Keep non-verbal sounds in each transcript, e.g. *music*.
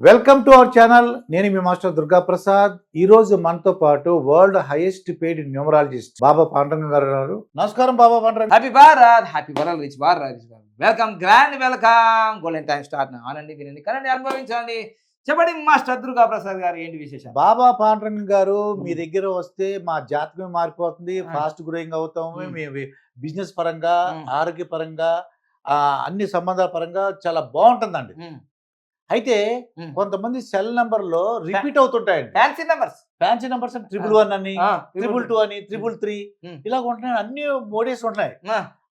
Welcome to our channel. నేను మీ master Durga Prasad ఈ రోజు మనతో పాటు world highest paid numerologist Baba Pandranga గారు ఉన్నారు. నమస్కారం Baba Pandranga. Happy Bharat happy world rich Bharat welcome grand welcome golden time start ఆనండి వినండి కనండి అనుభవించండి. చెప్పండి మాస్టర్ దుర్గా ప్రసాద్ గారు ఏంటి విశేషాలు? బాబా పాండ్రంగ గారు మీ. దగ్గర వస్తే మా జాతకమే మారిపోతుంది. ఫాస్ట్ గ్రోయింగ్ అవుతాము. Hmm. మీ బిజినెస్ పరంగా. ఆరోగ్య పరంగా అన్ని సంబంధాల పరంగా చాలా బాగుంటుందండి. అయితే. కొంతమంది సెల్ నంబర్లో repeat అవుతుంటాయండి. Fancy numbers. Fancy numbers triple one అని ట్రిపుల్ టూ అని ట్రిపుల్ త్రీ. ఇలా ఉంటున్నాయి అన్ని మోడీస్ ఉంటున్నాయి.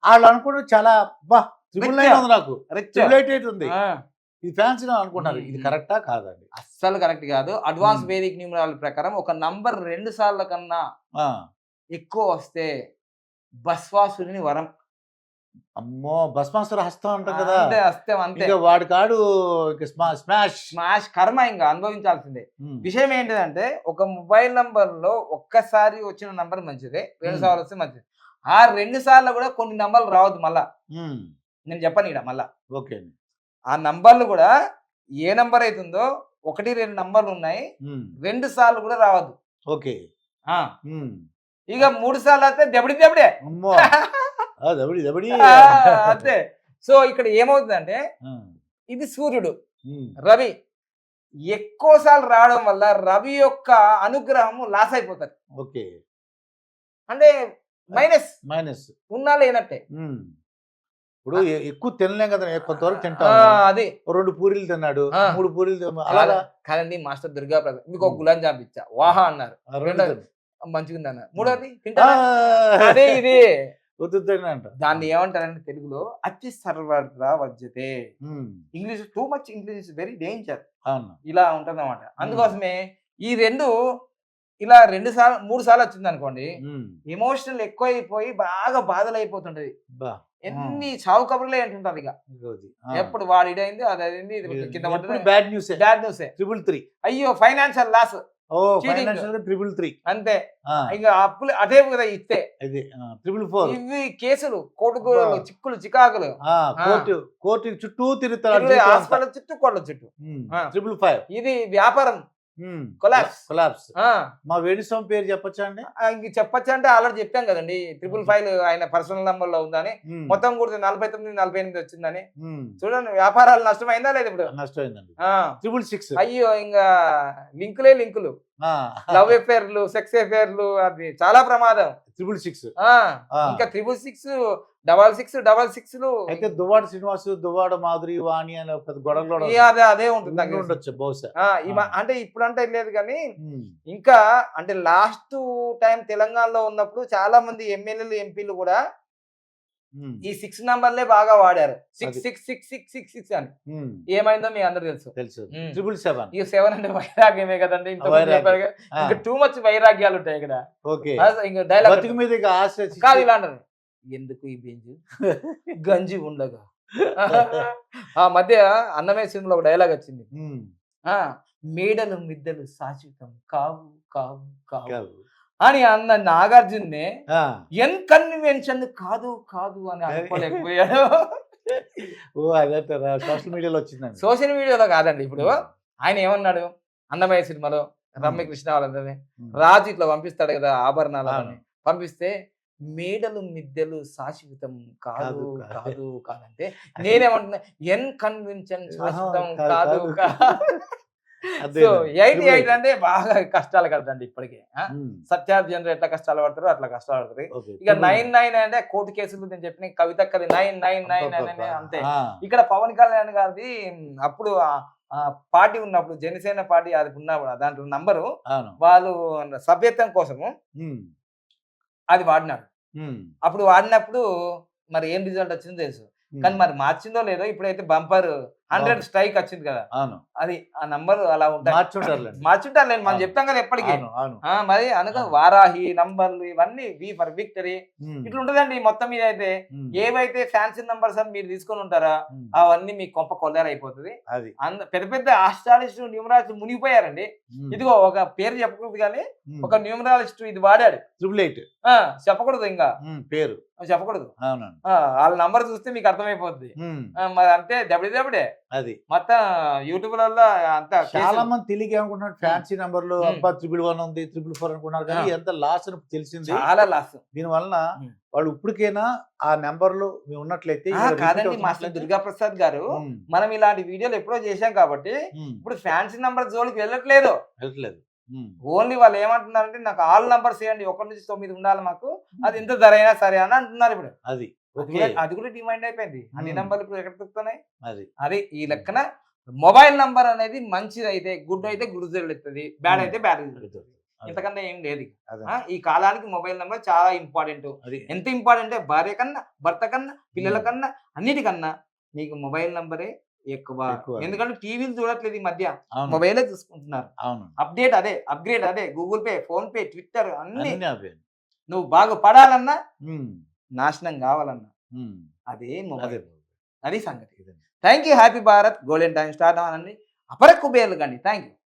వాళ్ళు అనుకుంటే చాలా బా ట్రిపుల్ నైన్ ఉంది నాకు. ట్రిపుల్ ఎయిట్ ఎయిట్ ఉంది. ఇది ఫ్యాన్సీ అనుకుంటున్నారు. ఇది కరెక్టా కాదండి? అస్సలు కరెక్ట్ కాదు. అడ్వాన్స్. వేదిక్ న్యూమరాల ప్రకారం ఒక నంబర్ రెండు సార్ల కన్నా ఎక్కువ వస్తే భస్వాసుని వరం అమ్మో భస్మాసుర హస్తం అంటాం కదా. అంతే వస్తే అంతే. ఇంకా వాడి కాడు స్మాష్. స్మాష్ కర్మ ఇంకా అనుభవించాల్సిందే. విషయం ఏంటిదంటే ఒక మొబైల్ నంబర్లో ఒక్కసారి వచ్చిన నంబర్ మంచిదే రెండు. సార్లు వస్తే మంచిది. ఆ రెండు సార్లు కూడా కొన్ని నంబర్లు రావద్దు మళ్ళా. నేను చెప్పను ఇక్కడ మళ్ళా. ఓకే ఆ నంబర్లు కూడా ఏ నంబర్ అవుతుందో ఒకటి రెండు నంబర్లు ఉన్నాయి. రెండు సార్లు కూడా రావద్దు. ఓకే. ఇక మూడు సార్లు అయితే దెబ్బడి దెబ్బడే అంతే. సో ఇక్కడ ఏమవుతుందంటే ఇది సూర్యుడు రవి. ఎక్కువ సార్లు రావడం వల్ల రవి యొక్క అనుగ్రహము లాస్ అయిపోతారు ఓకే. అంటే మైనస్. మైనస్. ఉన్నా లేనట్టే. ఇప్పుడు ఎక్కువ తినలేం కదా కొంతవరకు తింటాం అది. రెండు పూరీలు తిన్నాడు. మూడు పూరీలు కాదా- కాదండి మాస్టర్ దుర్గా ప్రసాద్ మీకు ఒక. గులాం జామ్ ఇచ్చా. వాహా అన్నారు. మంచిగా ఉంది అన్నారు మూడోది ఆ, తింటారా అదే ఇది. తిన్నా అంట. దాన్ని ఏమంటారంటే తెలుగులో అతి సర్వత్రా వజ్జతే. English too much English is very danger. ఇలా ఉంటుంది అనమాట అందుకోసమే ఈ రెండు ఇలా రెండు సార్లు మూడు సార్లు వచ్చింది అనుకోండి ఎమోషనల్ ఎక్కువైపోయి బాగా బాధలు అయిపోతుంటది ఎన్ని చావు కబుర్లే అంటుంటది ఇక. ఎప్పుడు వాడు ఇదైంది అది అయింది కింద bad news. Bad news. Triple three. అయ్యో ఫైనాన్షియల్ లాస్. ట్రిపుల్ త్రీ అంతే. ఇంకా అప్పులు అదే కదా ఇస్తే ఇది ట్రిపుల్ ఫోర్ ఇవి కేసులు అబ్బా. చిక్కులు చికాకులు. కోర్టు కోర్టు చుట్టూ హాస్పిటల్ చుట్టూ కోట్ల చుట్టూ. ట్రిపుల్ ఫైవ్ ఇది వ్యాపారం. కొలాప్స్ ఆ. మా వేణుస్వామి పేరు చెప్పొచ్చా అండి? ఇంక చెప్పొచ్చు అంటే ఆల్రెడీ చెప్పాం కదండి. ట్రిపుల్ ఫైవ్ ఆయన పర్సనల్ నంబర్లో ఉందని మొత్తం కూడా నలభై తొమ్మిది నలభై ఎనిమిది వచ్చిందని. చూడండి వ్యాపారాలు నష్టమైందా లేదు ఇప్పుడు? నష్టమైందండి. Triple six. అయ్యో ఇంకా లింకులే లింకులు. లవ్ ఎఫేర్లు సెక్స్ ఎఫేర్లు అది చాలా ప్రమాదం. Triple six. ఇంకా triple six double six double సిక్స్లు అయితే దువ్వాడ శ్రీనివాసు దువ్వాడ మాధురి వాణి అనే పెద్ద గొడవలో అదే అదే ఉంటుంది. ఉండొచ్చు బహుశా. అంటే ఇప్పుడు అంటే లేదు కానీ ఇంకా అంటే లాస్ట్ టైం తెలంగాణలో ఉన్నప్పుడు చాలా మంది ఎమ్మెల్యేలు ఎంపీలు కూడా ఈ సిక్స్ నంబర్లే బాగా వాడారు. Six. Six six six six six అని. ఏమైందో మీ అందరు తెలుసు. తెలుసు. Triple seven. ఈ సెవెన్ అంటే వైరాగ్యమే కదండి. ఇంకా టూ మచ్ వైరాగ్యాలు ఉంటాయి ఇక్కడ. ఓకే. ఇంకా డైలాగ్ మీద కాదు ఇలా అంటారు ఎందుకు ఈ బెంజ్? *laughs* గంజి ఉండగా. *laughs* ఆ మధ్య అన్నమయ్య సినిమాలో ఒక డైలాగ్ వచ్చింది. మేడలు మిద్దలు శాశ్వతం కావు కావు కావు. అని అన్న నాగార్జున్నే ఆ, ఎన్ కన్వెన్షన్ కాదు కాదు అని అనుకోలేకపోయాడు. ఓ అదే సోషల్ మీడియాలో వచ్చిందండి. సోషల్ మీడియాలో కాదండి ఇప్పుడు. ఆయన ఏమన్నాడు? అన్నమయ్య సినిమాలో రమ్యకృష్ణ వాళ్ళందరినీ ఉమ్, రాజు ఇట్లా పంపిస్తాడు కదా ఆభరణాలు. పంపిస్తే మేడలు మిద్దెలు శాశ్వతం కాదు కాదు, కాదు. కాదు కాదంటే *laughs* నేనేమంటున్నా ఎన్ కన్వెన్షన్ శాశ్వతం కాదు. *laughs* Eight eight. అంటే బాగా కష్టాలు కదండి ఇప్పటికే సత్యార్థి ఎట్లా కష్టాలు పడతారో అట్లా కష్టాలు పడతారు. ఇక నైన్ నైన్ అంటే కోర్టు కేసులు నేను చెప్పిన కవిత కది నైన్ నైన్ నైన్. అనే అంతే ఇక్కడ పవన్ కళ్యాణ్ గారిది అప్పుడు పార్టీ ఉన్నప్పుడు జనసేన పార్టీ అది ఉన్నప్పుడు దాంట్లో నంబరు వాళ్ళు సభ్యత్వం కోసము అది వాడినాడు అప్పుడు వాడినప్పుడు మరి ఏం రిజల్ట్ వచ్చిందో తెలుసు. కానీ మరి మార్చిందో లేదో ఇప్పుడైతే బంపర్ హండ్రెడ్ స్ట్రైక్ వచ్చింది కదా. అవును. అది ఆ నంబర్ అలా ఉంటాయి. మార్చుంటారు లేదు *laughs* మనం. చెప్తాం కదా ఎప్పటికీ. మరి అవును. వారాహి నంబర్లు ఇవన్నీ వి ఫర్ విక్టరీ ఇట్లా ఉంటదండి మొత్తం మీద అయితే. ఏవైతే ఫ్యాన్సీ నంబర్స్ అని మీరు తీసుకొని ఉంటారా అవన్నీ మీ కొంప కొల్లేరు అయిపోతుంది. అది. అంద పెద్ద పెద్ద ఆస్ట్రాలజిస్ట్ న్యూమరాలజిస్ట్ మునిగిపోయారండి. ఇదిగో ఒక పేరు చెప్పకూడదు కానీ ఒక న్యూమరాలజిస్ట్ ఇది వాడాడు. ట్రిపుల్ ఎయిట్ చెప్పకూడదు ఇంకా. పేరు. చెప్పకూడదు. అవునండి వాళ్ళ నంబర్ చూస్తే మీకు అర్థమైపోద్ది. మరి అంతే దెబ్బడి దెబ్బడే అది. మొత్తం యూట్యూబ్లలో అంతా చాలా. మంది తెలియక ఏమనుకుంటున్నారు? ఫ్యాన్సీ నెంబర్లు. అబ్బా త్రిబుల్ వన్ ఉంది త్రిబుల్ ఫోర్ అనుకున్నారు కానీ. ఎంత లాస్ అని తెలిసింది. చాలా లాస్. దీని వలన. వాళ్ళు ఇప్పటికైనా ఆ నెంబర్లు మీ ఉన్నట్లయితే కాదండి మాస్టర్ దుర్గా ప్రసాద్ గారు మనం ఇలాంటి వీడియోలు ఎప్పుడో చేశాం కాబట్టి ఇప్పుడు ఫ్యాన్సీ నంబర్ జోలికి వెళ్ళట్లేదు. వెళ్ళట్లేదు. ఓన్లీ వాళ్ళు ఏమంటున్నారంటే నాకు ఆల్ నంబర్స్ వేయండి ఒకటి నుంచి తొమ్మిది ఉండాలి మాకు. అది ఎంత ధర అయినా సరే అని అంటున్నారు ఇప్పుడు. అది. అది కూడా- డిమాండ్ అయిపోయింది. అన్ని. నంబర్లు ఇప్పుడు ఎక్కడ దొరుకుతున్నాయి? అది. అది ఈ లెక్కన మొబైల్ నంబర్ అనేది మంచిది అయితే గుడ్ అయితే గుడ్ రిజల్ట్ ఇస్తుంది బ్యాడ్. అయితే బ్యాడ్ రిజల్ట్ ఇస్తుంది. ఇంతకన్నా ఏం లేదు ఈ కాలానికి మొబైల్ నెంబర్ చాలా ఇంపార్టెంట్. అది. ఎంత ఇంపార్టెంట్ భార్య కన్నా భర్త కన్నా పిల్లల. కన్నా అన్నిటికన్నా నీకు మొబైల్ నంబరే ఎక్కువ. ఎందుకంటే టీవీలు చూడట్లేదు ఈ మధ్య. మొబైలే చూసుకుంటున్నారు. అవును. అప్డేట్ అదే అప్గ్రేడ్ అదే. Google Pay PhonePe Twitter అన్ని. నువ్వు బాగుపడాలన్నా ఉమ్, నాశనం కావాలన్నా. అదే అదే మొబైల్. అది సంగతి. Thank you happy Bharat. Golden time start అవ్వాలండి అపర కుబేర్లు కండి. Thank you